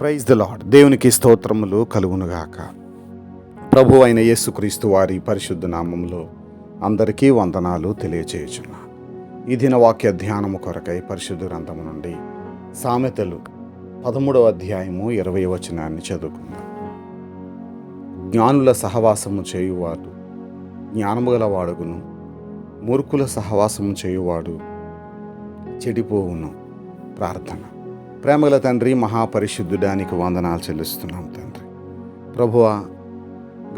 Praise the lord దేవునికి స్తోత్రములు కలుగునుగాక. ప్రభు అయిన యేసుక్రీస్తు వారి పరిశుద్ధ నామంలో అందరికీ వందనాలు తెలియచేయుచున్నా. ఈ దిన వాక్య ధ్యానము కొరకై పరిశుద్ధ గ్రంథము నుండి సామెతలు పదమూడవ అధ్యాయము ఇరవై వచనాన్ని చదువుకుందాం. జ్ఞానుల సహవాసము చేయువాడు జ్ఞానము గలవాడుగును. మూర్ఖుల సహవాసము చేయువాడు చెడిపోవును. ప్రార్థన. ప్రేమగల తండ్రి మహాపరిశుద్ధుడానికి వందనాలు చెల్లిస్తున్నాం తండ్రి. ప్రభువా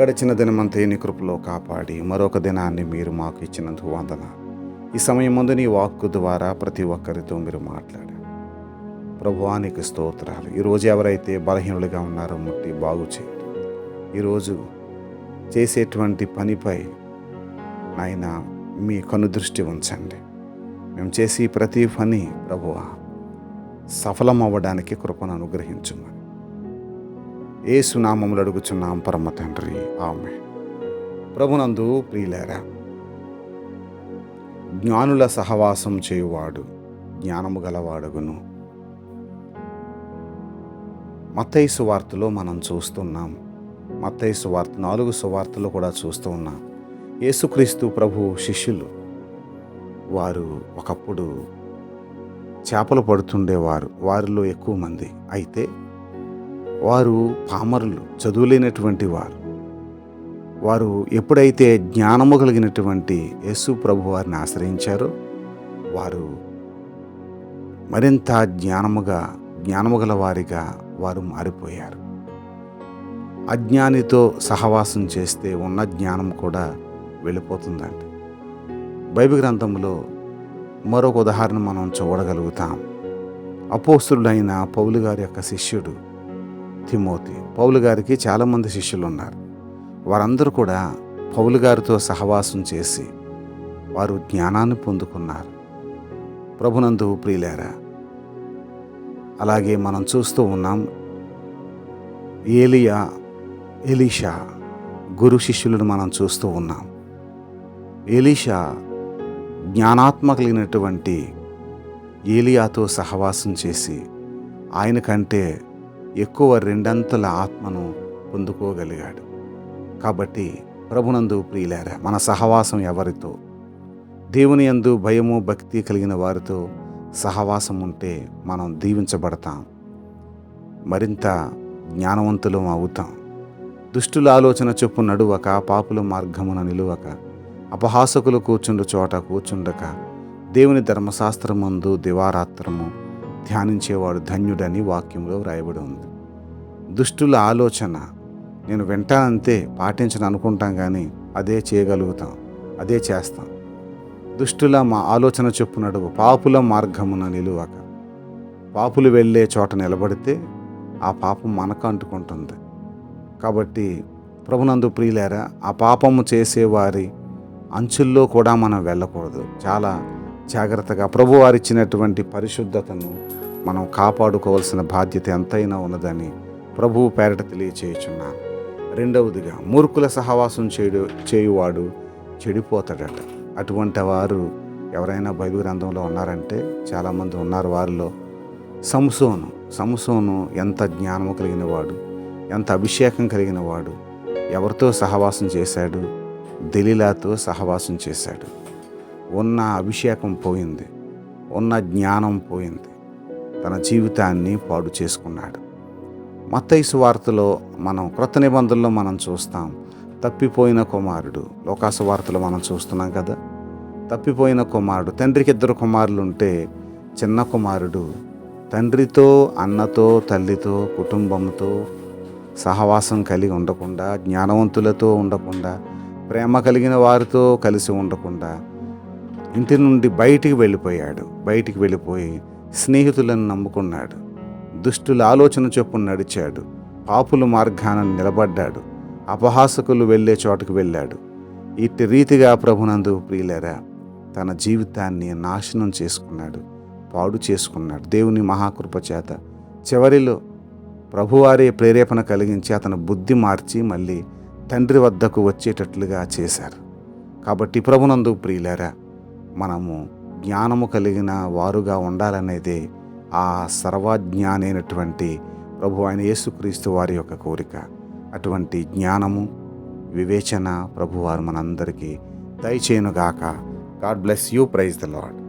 గడిచిన దినమంతా నీ కృపలో కాపాడి మరొక దినాన్ని మీరు మాకు ఇచ్చినందుకు వందనాలు. ఈ సమయం ముందు నీ వాక్కు ద్వారా ప్రతి ఒక్కరితో మీరు మాట్లాడారు. ప్రభువానికి స్తోత్రాలు. ఈరోజు ఎవరైతే బలహీనులుగా ఉన్నారో ముట్టి బాగు చేయండి. ఈరోజు చేసేటువంటి పనిపై నాయన మీ కనుదృష్టి ఉంచండి. మేము చేసి ప్రతి పని ప్రభువా సఫలం అవ్వడానికి కృపను అనుగ్రహించుమని ఏ సునామములు అడుగుచున్నాం పరమ తండ్రి. ఆమె ప్రభునందు ప్రియులేరా జ్ఞానుల సహవాసం చేయువాడు జ్ఞానము గలవాడుగును. మత్తైసు వార్తలో మనం చూస్తున్నాం మత్తైసు వార్త నాలుగు సువార్తలు కూడా చూస్తూ ఉన్నాం. యేసుక్రీస్తు ప్రభు శిష్యులు వారు ఒకప్పుడు చేపలు పడుతుండేవారు. వారిలో ఎక్కువ మంది. అయితే వారు పామరులు చదువులేనటువంటి వారు. వారు ఎప్పుడైతే జ్ఞానము కలిగినటువంటి యేసు ప్రభు వారిని ఆశ్రయించారో వారు మరింత జ్ఞానముగా జ్ఞానము గల వారిగా వారు మారిపోయారు. అజ్ఞానితో సహవాసం చేస్తే ఉన్న జ్ఞానం కూడా వెళ్ళిపోతుందండి బైబిల్ గ్రంథంలో మరొక ఉదాహరణ మనం చూడగలుగుతాం. అపోస్తుడైన పౌలు గారి యొక్క శిష్యుడు తిమోతి. పౌలు గారికి చాలామంది శిష్యులు ఉన్నారు వారందరూ కూడా పౌలు గారితో సహవాసం చేసి వారు జ్ఞానాన్ని పొందుకున్నారు. ప్రభునందు ప్రియులేరా అలాగే మనం చూస్తూ ఉన్నాం ఏలియా ఎలీషా గురు శిష్యులను మనం చూస్తూ ఉన్నాం. ఎలీషా జ్ఞానాత్మ కలిగినటువంటి ఏలియాతో సహవాసం చేసి ఆయన కంటే ఎక్కువ రెండంతల ఆత్మను పొందుకోగలిగాడు. కాబట్టి ప్రభునందు ప్రియులారా మన సహవాసం ఎవరితో? దేవుని యందు భయము భక్తి కలిగిన వారితో సహవాసం ఉంటే మనం దీవించబడతాం. మరింత జ్ఞానవంతులం అవుతాం. దుష్టుల ఆలోచన చొప్పు నడువక పాపుల మార్గమున నిలువక అపహాసకులు కూర్చుండు చోట కూర్చుండక దేవుని ధర్మశాస్త్రమందు దివారాత్రము ధ్యానించేవాడు ధన్యుడని వాక్యంలో వ్రాయబడి ఉంది. దుష్టుల ఆలోచన నేను వింటానంతే పాటించను అనుకుంటాం కానీ అదే చేయగలుగుతాం అదే చేస్తాం. దుష్టుల మా ఆలోచన చెప్పునడు నడువు పాపుల మార్గమున నిలువక. పాపులు వెళ్ళే చోట నిలబడితే ఆ పాపం మనకు అంటుకుంటుంది. కాబట్టి ప్రభునందు ప్రియులారా ఆ పాపము చేసేవారి అంచుల్లో కూడా మనం వెళ్ళకూడదు. చాలా జాగ్రత్తగా ప్రభు వారిచ్చినటువంటి పరిశుద్ధతను మనం కాపాడుకోవాల్సిన బాధ్యత ఎంతైనా ఉన్నదని ప్రభువు పేరట తెలియచేయుచున్నాను. రెండవదిగా మూర్ఖుల సహవాసం చేయడు చేయువాడు చెడిపోతాడట. అటువంటి వారు ఎవరైనా బైబిల్ గ్రంథంలో ఉన్నారంటే చాలామంది ఉన్నారు వారిలో. సంసోను సంసోను ఎంత జ్ఞానము కలిగిన వాడు ఎంత అభిషేకం కలిగిన వాడు ఎవరితో సహవాసం చేశాడు దెలీలాతో సహవాసం చేశాడు. ఉన్న అభిషేకం పోయింది. ఉన్న జ్ఞానం పోయింది. తన జీవితాన్ని పాడు చేసుకున్నాడు. మత్తైసు వార్తలో మనం క్రొత్త నిబంధనలో మనం చూస్తాం. తప్పిపోయిన కుమారుడు లోకాసు వార్తలో మనం చూస్తున్నాం కదా? తప్పిపోయిన కుమారుడు తండ్రికి ఇద్దరు కుమారులు ఉంటే చిన్న కుమారుడు తండ్రితో అన్నతో తల్లితో కుటుంబంతో సహవాసం కలిగి ఉండకుండా జ్ఞానవంతులతో ఉండకుండా ప్రేమ కలిగిన వారితో కలిసి ఉండకుండా ఇంటి నుండి బయటికి వెళ్ళిపోయాడు. బయటికి వెళ్ళిపోయి స్నేహితులను నమ్ముకున్నాడు. దుష్టుల ఆలోచన చొప్పున నడిచాడు. పాపుల మార్గాన నిలబడ్డాడు. అపహాసకులు వెళ్ళే చోటకు వెళ్ళాడు. ఇట్టి రీతిగా ప్రభునందు ప్రియులరా తన జీవితాన్ని నాశనం చేసుకున్నాడు. పాడు చేసుకున్నాడు. దేవుని మహాకృప చేత చివరిలో ప్రభువారే ప్రేరేపణ కలిగించి అతను బుద్ధి మార్చి మళ్ళీ తండ్రి వద్దకు వచ్చేటట్లుగా చేశారు. కాబట్టి ప్రభునందు ప్రియులారా మనము జ్ఞానము కలిగిన వారుగా ఉండాలనేదే ఆ సర్వజ్ఞానైనటువంటి ప్రభు ఆయన యేసుక్రీస్తు వారి యొక్క కోరిక. అటువంటి జ్ఞానము వివేచన ప్రభువారు మనందరికీ దయచేయునుగాక. God bless you praise the Lord